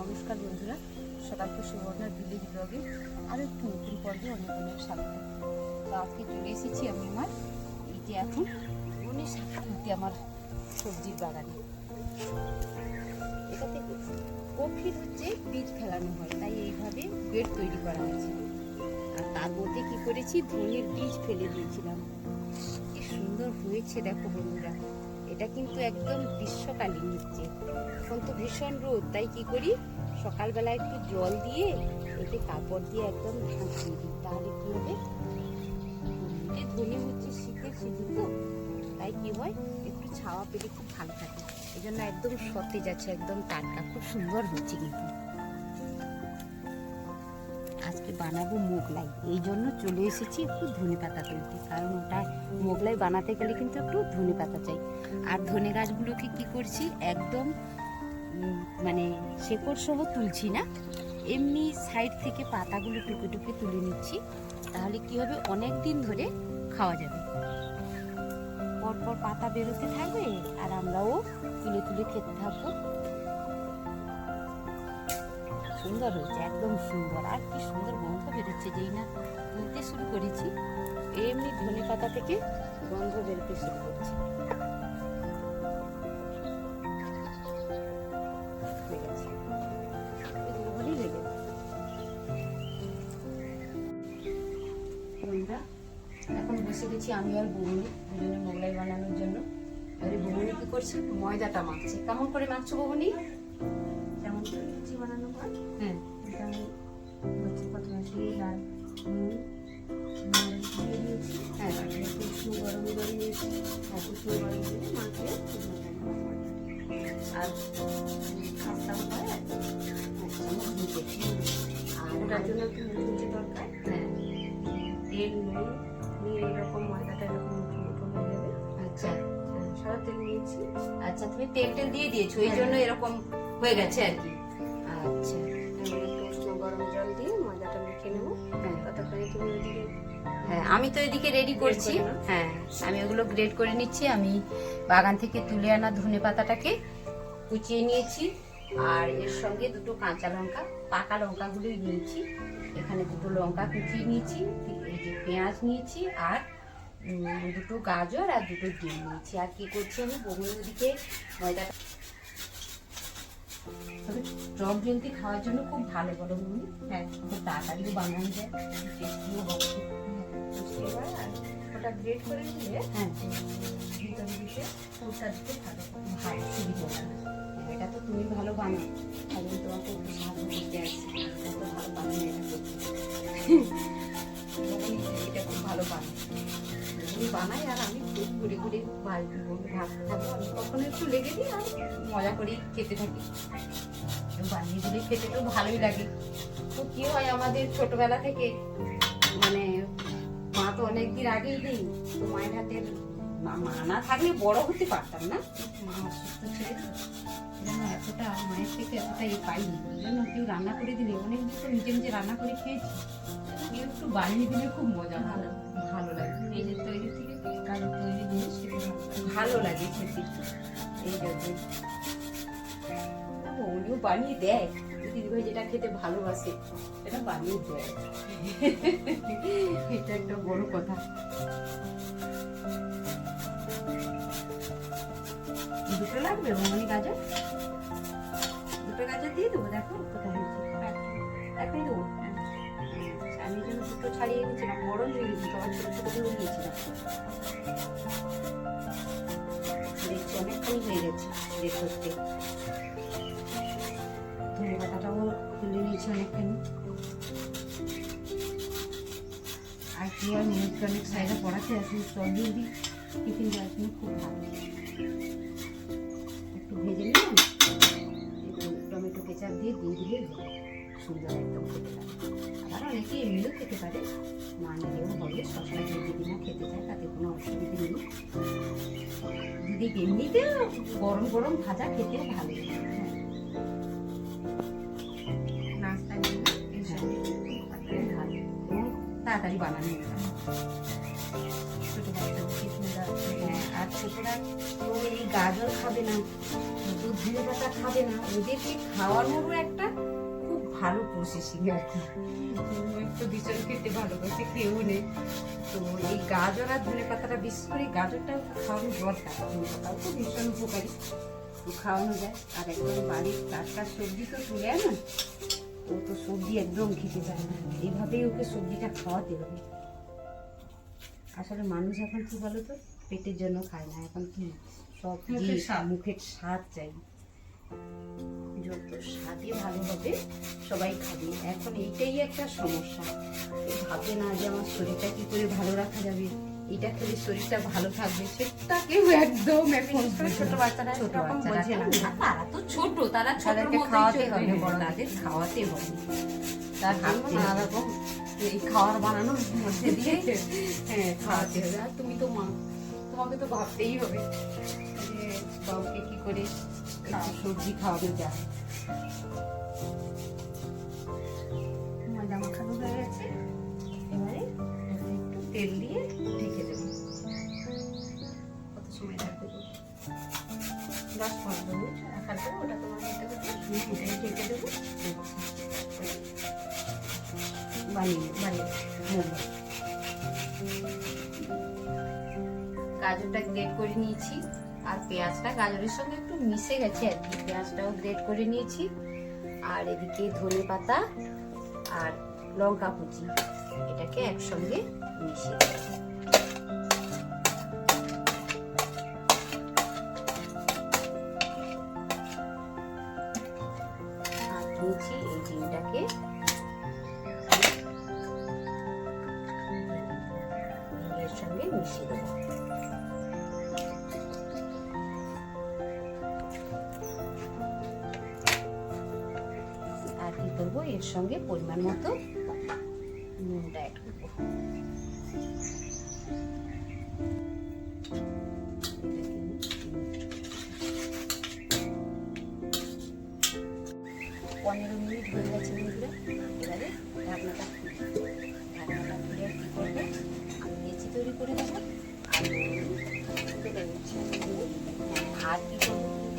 নমস্কার বন্ধুরা সকালকে সুবর্ণার ভিলেজ ব্লগে আরও একটু নতুন পর্বে অনেক অনেক স্বাগত। তো আজকে চলে এসেছি আমি আমার যে এখন বনের শাক আমার সবজির বাগানে। এটাতে কফির হচ্ছে বীজ ফেলানো হয়, তাই এইভাবে বেড তৈরি করা হয়েছে। আর তার মধ্যে কি করেছি, ধনের বীজ ফেলে দিয়েছিলাম। কি সুন্দর হয়েছে দেখো বন্ধুরা, এটা কিন্তু একদম গ্রীষ্মকালীন হচ্ছে। এখন তো ভীষণ রোদ, তাই কি করি? সকালবেলা একটু জল দিয়ে এতে কাপড় দিয়ে একদম ঢাকিয়ে দিই, তাহলে কি হবে? যে ধনে হচ্ছে শীতের সিজন তো তাই কি হয়? একটু ছাওয়া পেলে খুব ভালো থাকে। এই জন্য একদম সতেজ আছে, একদম টাটকা, খুব সুন্দর হচ্ছে কিন্তু। আজকে বানাবো মোগলাই, এই জন্য চলে এসেছি একটু ধনে পাতা তুলতে, কারণ ওটা মোগলাই বানাতে গেলে কিন্তু একটু ধনে পাতা চাই। আর ধনে গাছগুলোকে কি করছি? একদম মানে শেকড় সহ তুলছি না, এমনি সাইড থেকে পাতাগুলো টুকে টুকে তুলে নিচ্ছি, তাহলে কি হবে? অনেক দিন ধরে খাওয়া যাবে। পরপর পাতা বেরোতে থাকবে আর আমরাও তুলে তুলে খেতে থাকব। সুন্দর হয়েছে, একদম সুন্দর। আর কি সুন্দর গন্ধ বেরোচ্ছে, যেই না তুলতে শুরু করেছি, এমনি ধনে পাতা থেকে গন্ধ বেরোতে শুরু করছে ময়দাটা মাখছে। কেমন করে মাখছো বৌমনি? যেমন করে লুচি বানানো হয়? হ্যাঁ এটা আমি হচ্ছে প্রথমে দিয়ে নিয়েছি হ্যাঁ। কুসুম গরম করে নিয়েছি কুসুম গরম করে আর খাস্তা হয় আর ওটার জন্য একটু মুচমুচে দরকার। হ্যাঁ। তেল নুন নিয়ে এরকম ময়দাটা এরকম মুঠো মুঠো হয়ে যাবে আচ্ছা। হ্যাঁ, সাদা তেল নিয়েছি আচ্ছা তুমি তেল টেল দিয়ে দিয়েছ এই জন্য এরকম হয়ে গেছে আর কি। আচ্ছা। উষ্ণ গরম জল দিয়ে ময়দাটা মেখে নেব। হ্যাঁ। ততক্ষণে তুমি ওইদিকে হ্যাঁ আমি তো এদিকে রেডি করছি। হ্যাঁ আমি ওগুলো গ্রেড করে নিচ্ছি। আমি বাগান থেকে তুলে আনা ধনে পাতাটাকে কুচিয়ে নিয়েছি। আর এর সঙ্গে দুটো কাঁচা লঙ্কা পাকা লঙ্কাগুলোই নিয়েছি। এখানে দুটো লঙ্কা কুচিয়ে নিয়েছি পেঁয়াজ নিয়েছি আর দুটো গাজর আর দুটো ডিম নিয়েছি। আর কি করছি আমি? বগুড়ি ওদিকে ময়দাটা তবে টক জলদি খাওয়ার জন্য খুব ভালো বলো বৌদি। হ্যাঁ খুব তাড়াতাড়িও বানানো যায়। টেস্টিও হবে। আর ওটা গ্রেট করে নিলে হ্যাঁ। ভিতরে দিতে পুরটা দিতে ভালো। ভালো সুবিধা এটা তো তুমি ভালো বানাও। তাই জন্য তোমাকে একটু সাহায্য করতে আসছি এত ভালো বানাও এটা করতে। এটা খুব ভালো বানাও। তুমি বানাই আর আমি খুব ঘুরে ঘুরে বলতে ভাবতে থাকব। আমি কখনো একটু লেগে দিই আর মজা করেই খেতে থাকি। বানিয়ে দিলে খেতে তো ভালোই লাগে। তো কি হয় আমাদের ছোটবেলা থেকে মানে মা তো অনেকদিন আগেই নেই তো মায়ের হাতের মা না থাকলে বড় হতে পারতাম না। মা অসুস্থ ছিল জন্য এতটা মায়ের থেকে এতটা ইয়ে পাইনি। জন্য কেউ রান্না করে দিলে অনেক দিন তো নিজে নিজে রান্না করে খেয়েছি। কেউ একটু বানিয়ে দিলে খুব মজা ভালো ভালো লাগে। নিজের তৈরি থেকে কারও তৈরি জিনিস ভালো লাগে। খেতে। এই জন্য। উনিও বানিয়ে দেয়। দিদিভাই যেটা খেতে ভালোবাসে সেটা বানিয়ে দেয়। এটা একটা বড় কথা। দুটো লাগবে মনি গাজর? দুটো গাজর দিয়ে দেবো দেখো কোথায় একটাই দেবো আমি যেন দুটো ছাড়িয়ে নিয়েছিলাম, বড় নিয়ে নিয়েছি তোমার ছোট ছোটগুলো নিয়েছিলাম দেখছি অনেকখানি হয়ে গেছে, বের করতে। ধনে পাতাটাও তুলে নিয়েছি অনেকখানি। আর কি আর ইলেকট্রনিক সাইডে পড়াতে স্টল দিয়ে দিই। টিফিন জন্য খুব ভালো। একটু ভেজে নিলাম একটু টমেটো কেচাপ দিয়ে দিয়ে দিলে সুন্দর অনেকে এমনিও খেতে পারে। না নিলেও হবে দিয়ে যদি না খেতে চায় তাতে কোনো অসুবিধা নেই। যদি এমনিতে গরম গরম ভাজা খেতেও ভালো। লাগে হ্যাঁ। খুব ভালো। তাড়াতাড়ি বানানো ছোটো দেওয়া হ্যাঁ আর ছোটরা তো এই গাজর খাবে না দুধ ধনে পাতা খাবে না। ওদেরকে খাওয়ানোরও একটা ভালো প্রসেসিং আর কি। একটু ভীষণ খেতে ভালোবাসে কেউ নেই তো এই গাজর আর ধনে পাতাটা বিশেষ করে গাজরটা খাওয়ানো দরকার। ধনে পাতাও তো ভীষণ উপকারী। তো খাওয়ানো যায়। আর একদম বাড়ির টাটকা সবজি তো তুলে না ও তো সবজি একদম খেতে চায় না। এইভাবেই ওকে সবজিটা খাওয়াতে হবে। আসলে মানুষ এখন কি বলো তো পেটের জন্য খায় না। এখন কি? সব। মুখের স্বাদ চাই। যত স্বাদে ভালো হবে সবাই খাবে। এখন এইটাই একটা সমস্যা। ভাবে না যে আমার শরীরটা কি করে ভালো রাখা যাবে। এটা খেলে শরীরটা ভালো থাকবে। সেটা কেউ একদম এখন ছোট বাচ্চারা ছোট বাচ্চারা তারা তো ছোট তারা তাদেরকে খাওয়াতে হবে বড়। তাদের খাওয়াতে হবে। তার নানা রকম এই খাওয়ার বানানোর মধ্যে দিয়ে হ্যাঁ খাওয়াতে হবে। আর তুমি তো মা তোমাকে তো ভাবতেই হবে। যে বাবুকে কি করে একটু সবজি খাওয়ানো যায় ময়দা হয়ে একটু তেল দিয়ে দেবো। দশ দেবো। বানিয়ে বানিয়ে মোমো গাজরটা গ্রেট করে নিয়েছি। আর পেঁয়াজটা গাজরের সঙ্গে একটু মিশে গেছে আর কি। পেঁয়াজটাও গ্রেট করে নিয়েছি। আর এদিকে ধনে পাতা আর লঙ্কা কুচি, এটাকে একসঙ্গে মিশিয়ে এর সঙ্গে পরিমাণ মতো নুনটা অ্যাড করব পনেরো মিনিট হয়ে গেছে বন্ধুরা, এবারে ঢাকনাটা। ঢাকনাটা খুলে কি করব? আমি লেচি তৈরি করে দেবো আর তুলে নিচ্ছি। আর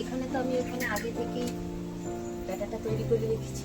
এখানে তো আমি এখানে আগে থেকেই ব্যাটাটা তৈরি করে রেখেছি।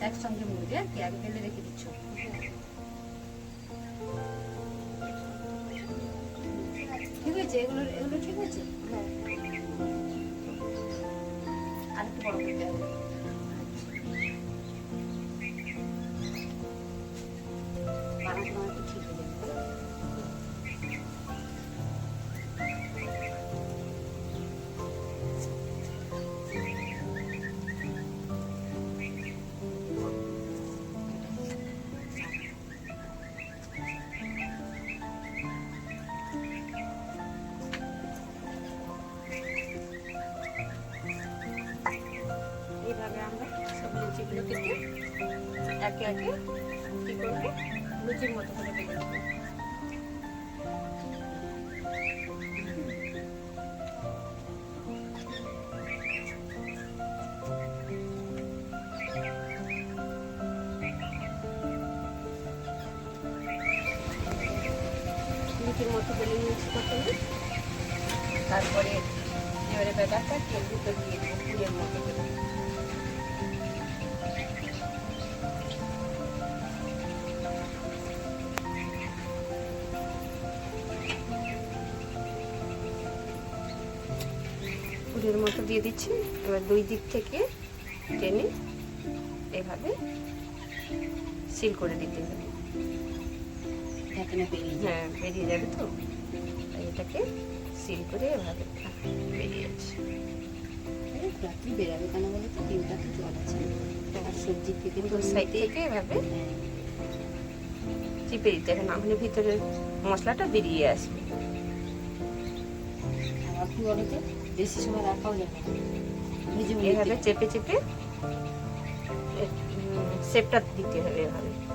একসঙ্গে মুড়ি আর কি আগে ফেলে রেখে দিচ্ছ। ঠিক হয়েছে? এগুলো এগুলো ঠিক হয়েছে? আর একটু বড় করতে হবে। একে কি করব? লুচির মতো করে বেলে নেব লুচির মতো বেলে নিয়েছি প্রথমে। তারপরে এবারে ব্যাটারটা তেল দিয়ে দেবো মতো করে দিয়ে দিচ্ছি। এবার দুই দিক থেকে টেনে এভাবে সিল করে দিতে হবে। হ্যাঁ বেরিয়ে যাবে তো। এটাকে সিল করে এভাবে বেরিয়ে যাচ্ছে। রাত্রি বেরাবে কেন বলো তো? ডিমটা তো জল আছে আর সবজি থেকে দু সাইড থেকে এভাবে চিপে দিতে হবে না হলে ভিতরে মশলাটা বেরিয়ে আসবে। আবার কি বলো বেশি সময় রাখাও যাবে এভাবে চেপে চেপে সেপটা দিতে হবে এভাবে।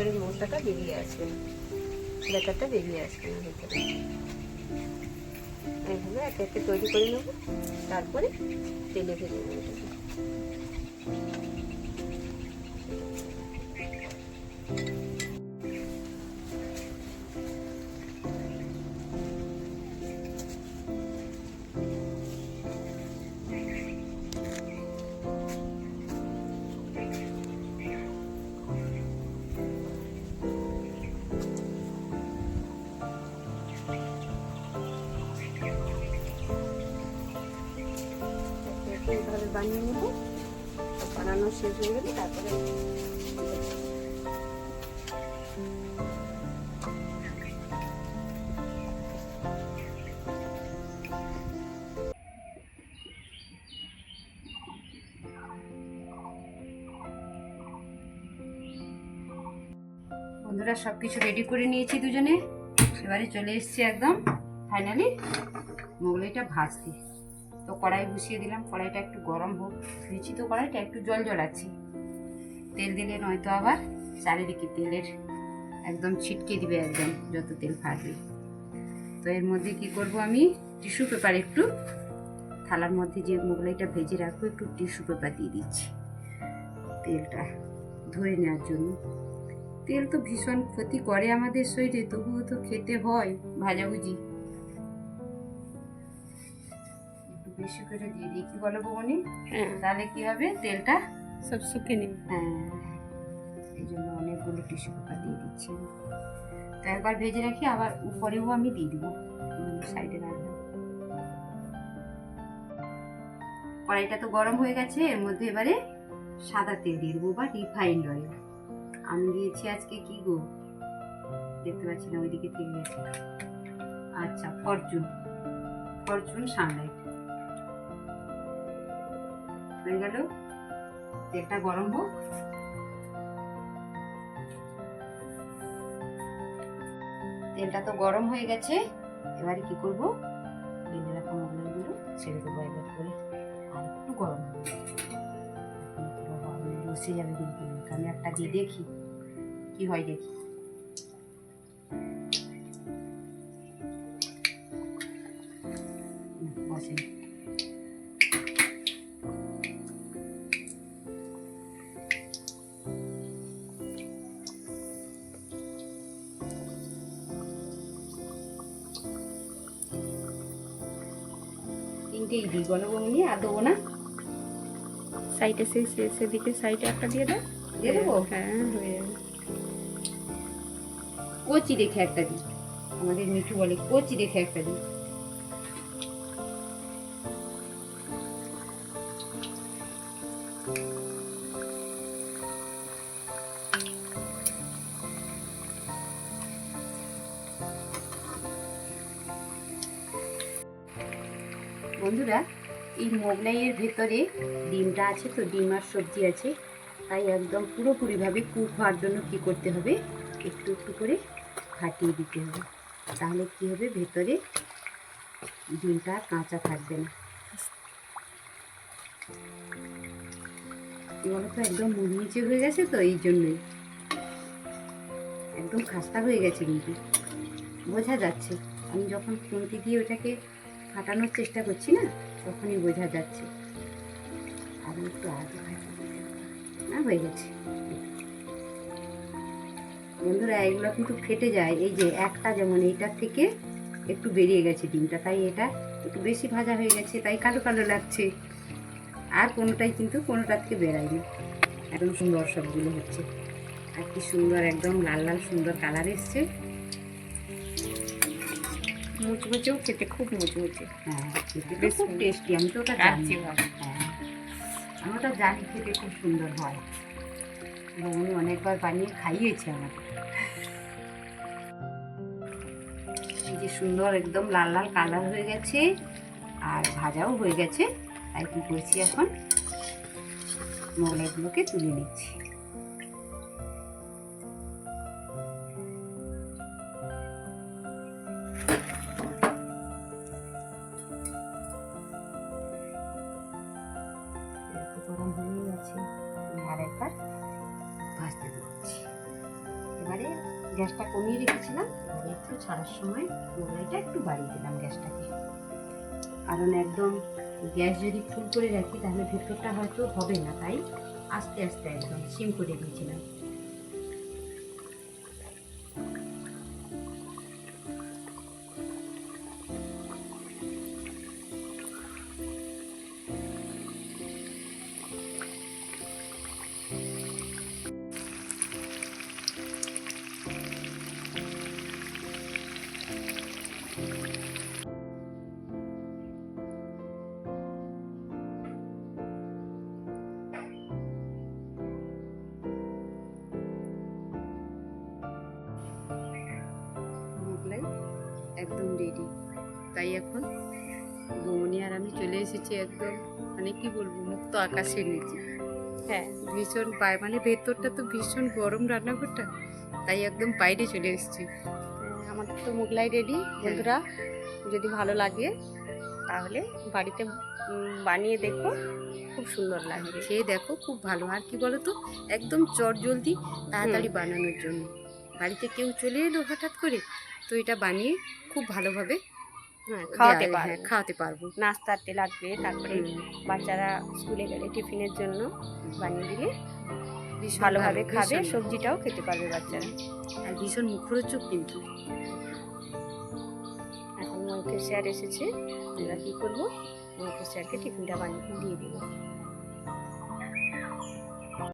ভিতরে মশলাটা বেরিয়ে আসবে। না ব্যাটারটা বেরিয়ে আসবে না ভিতরে। এইভাবে একে একে তৈরি করে নেব, তারপরে তেলে ভেজে নেব। এইভাবে বানিয়ে নেব। বানানো শেষ হয়ে গেলে তারপরে বন্ধুরা সব কিছু রেডি করে নিয়েছি দুজনে। এবারে চলে এসেছি একদম ফাইনালি মোগলাইটা ভাজতে। তো কড়াই বসিয়ে দিলাম। কড়াইটা একটু গরম হোক। দিয়েছি তো কড়াইটা একটু জল জলাচ্ছি তেল দিলে নয়তো আবার চারিদিকে তেলের একদম ছিটকে দিবে একদম যত তেল ফাটবে। তো এর মধ্যে কি করব আমি? টিস্যু পেপার একটু থালার মধ্যে যে মোগলাইটা ভেজে রাখব, একটু টিস্যু পেপার দিয়ে দিচ্ছি তেলটা ধরে নেওয়ার জন্য। তেল তো ভীষণ ক্ষতি করে আমাদের শরীরে, তবুও তো খেতে হয়, ভাজাভুজি। বেশি করে দিয়ে দিই। কি বলো বৌনি হ্যাঁ। তাহলে কি হবে? তেলটা? সব শুকে নিন হ্যাঁ। এই জন্য অনেকগুলো টিস্যু পেপার দিয়ে দিচ্ছি। তো একবার ভেজে রাখি আবার উপরেও আমি দিয়ে দিব। সাইডে রাখলাম কড়াইটা তো গরম হয়ে গেছে এর মধ্যে এবারে সাদা তেল দিয়ে দেবো বা রিফাইন্ড অয়েল আমি দিয়েছি আজকে কি গো? দেখতে পাচ্ছি না ওইদিকে থেকে গেছে। আচ্ছা ফরচুন ফরচুন সানলাইট। হয়ে গেল। তেলটা গরম হোক। তেলটা তো গরম হয়ে গেছে। এবারে কি করব? বেঁধে রাখা মোগলাইগুলো ছেড়ে দেবো একবার করে। আর একটু গরম হবে বসে যাবে কিন্তু আমি একটা দিয়ে দেখি। কি হয় দেখি। তিনটেই দিই বৌনি আর দেবো না। সাইডে সেই সেদিকে সাইডে একটা দিয়ে দাও দিয়ে দেবো? হ্যাঁ হয়ে যাবে। কচি দেখে একটা দিই। আমাদের মিঠু বলে কচি দেখে একটা দিই। এই মোগলাইয়ের ভেতরে ডিমটা আছে তো, ডিম আর সবজি আছে। তাই একদম পুরোপুরিভাবে কুক হওয়ার জন্য কি করতে হবে? একটু একটু করে ফাটিয়ে দিতে হবে। তাহলে কি হবে? ভেতরে ডিমটা কাঁচা থাকবে না। কি তো একদম মুড়িয়েছে হয়ে গেছে তো, এই জন্যই। একদম খাস্তা হয়ে গেছে কিন্তু। বোঝা যাচ্ছে। আমি যখন খুন্তি দিয়ে ওটাকে ফাটানোর চেষ্টা করছি না তখনই বোঝা যাচ্ছে। আর একটু আগে না, হয়ে গেছে। বন্ধুরা, এগুলো কিন্তু ফেটে যায়। এই যে একটা যেমন এইটার থেকে একটু বেরিয়ে গেছে ডিমটা, তাই এটা একটু বেশি ভাজা হয়ে গেছে, তাই কালো কালো লাগছে। আর কোনোটাই কিন্তু কোনোটার থেকে বেরায়নি। একদম সুন্দর সবগুলো হচ্ছে। আর কি সুন্দর, একদম লাল লাল সুন্দর কালার এসছে। মুচমুচেও খেতে খুব মুচমুচে। হ্যাঁ খেতে খুব টেস্টি আমি তো ওটা জানি। হ্যাঁ আমি ওটা জানি খেতে খুব সুন্দর হয়। বৌনি অনেকবার বানিয়ে খাইয়েছে আমাকে। এই যে সুন্দর একদম লাল লাল কালার হয়ে গেছে আর ভাজাও হয়ে গেছে। তাই কি করছি এখন? মোগলাইগুলোকে তুলে নিচ্ছি। ছাড়ার সময় মোগলাইটা একটু বাড়িয়ে দিলাম গ্যাসটাকে। কারণ একদম গ্যাস যদি ফুল করে রাখি তাহলে ভেতরটা হয়তো হবে না, তাই আস্তে আস্তে একদম সিম করে দিয়েছিলাম। একদম রেডি তাই এখন বৌনি আর আমি চলে এসেছি একদম মানে কি বলব মুক্ত আকাশের নিচে। হ্যাঁ। ভীষণ বাই মানে ভেতরটা তো ভীষণ গরম রান্নাঘরটা তাই একদম বাইরে চলে এসেছি। আমাদের তো মোগলাই রেডি। বন্ধুরা যদি ভালো লাগে তাহলে বাড়িতে বানিয়ে দেখো খুব সুন্দর লাগে খেয়ে দেখো খুব ভালো। আর কি বলো তো একদম চট জলদি তাড়াতাড়ি বানানোর জন্য। বাড়িতে কেউ চলে এলো হঠাৎ করে? তো এটা বানিয়ে খুব ভালোভাবে হ্যাঁ খাওয়াতে হ্যাঁ, খাওয়াতে পারব। নাস্তাতে লাগবে তারপরে বাচ্চারা স্কুলে গেলে টিফিনের জন্য বানিয়ে দিলে ভালোভাবে খাবে সবজিটাও খেতে পারবে বাচ্চারা। আর ভীষণ মুখরোচক কিন্তু। এখন মঙ্কের স্যার এসেছে আমরা কী করব? মঙ্কের স্যারকে টিফিনটা বানিয়ে দিয়ে দেবো।